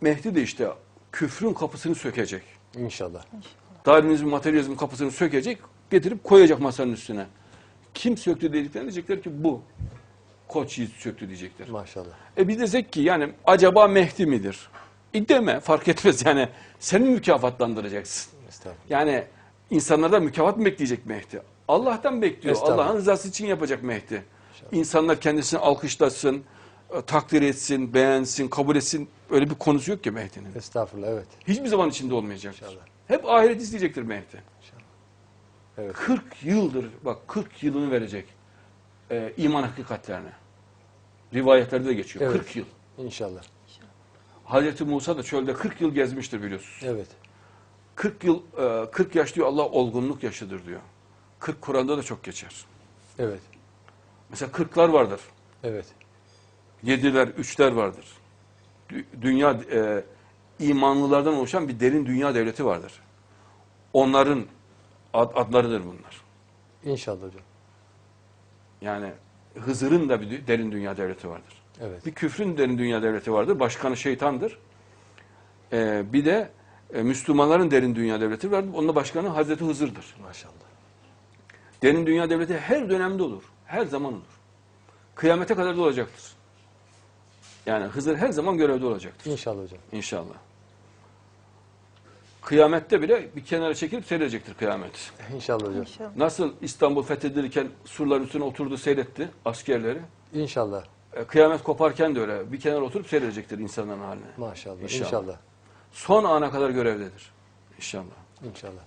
Mehdi de işte küfrün kapısını sökecek. İnşallah. Darwinizm, materyalizm kapısını sökecek, getirip koyacak masanın üstüne. Kim söktü dediklerinde diyecekler ki bu. Koç yiğit söktü diyecekler. Maşallah. E biz desek ki yani acaba Mehdi midir? E deme fark etmez yani. Sen mükafatlandıracaksın? Estağfurullah. Yani insanlardan mükafat mı bekleyecek Mehdi? Allah'tan bekliyor. Allah'ın rızası için yapacak Mehdi. İnsanlar kendisini alkışlasın, takdir etsin, beğensin, kabul etsin. Öyle bir konusu yok ki Mehdi'nin. Estağfurullah evet. Hiçbir zaman içinde olmayacaktır. İnşallah. Hep ahiret isteyecektir Mehdi. Evet. 40 yıldır, bak 40 yılını verecek e, iman hakikatlerine. Rivayetlerde de geçiyor. Evet. 40 yıl. İnşallah. Hazreti Musa da çölde 40 yıl gezmiştir biliyorsunuz. Evet. 40 yıl, e, 40 yaş diyor Allah olgunluk yaşıdır diyor. 40 Kur'an'da da çok geçer. Evet. Mesela 40'lar vardır. Evet. Yediler, üçler vardır. Dü- Dünya e, imanlılardan oluşan bir derin dünya devleti vardır. Onların ad- adlarıdır bunlar. İnşallah hocam. Yani Hızır'ın da bir derin dünya devleti vardır. Evet. Bir küfrün derin dünya devleti vardır. Başkanı şeytandır. E, bir de e, Müslümanların derin dünya devleti vardır. Onun da başkanı Hazreti Hızır'dır. Maşallah. Derin dünya devleti her dönemde olur. Her zaman olur. Kıyamete kadar da olacaktır. Yani Hızır her zaman görevde olacaktır. İnşallah hocam. İnşallah. Kıyamette bile bir kenara çekilip seyredecektir kıyamet. İnşallah hocam. İnşallah. Nasıl İstanbul fethedilirken surların üstüne oturdu seyretti askerleri. İnşallah. E, Kıyamet koparken de öyle bir kenara oturup seyredecektir insanların haline. Maşallah. İnşallah. İnşallah. Son ana kadar görevdedir. İnşallah. İnşallah.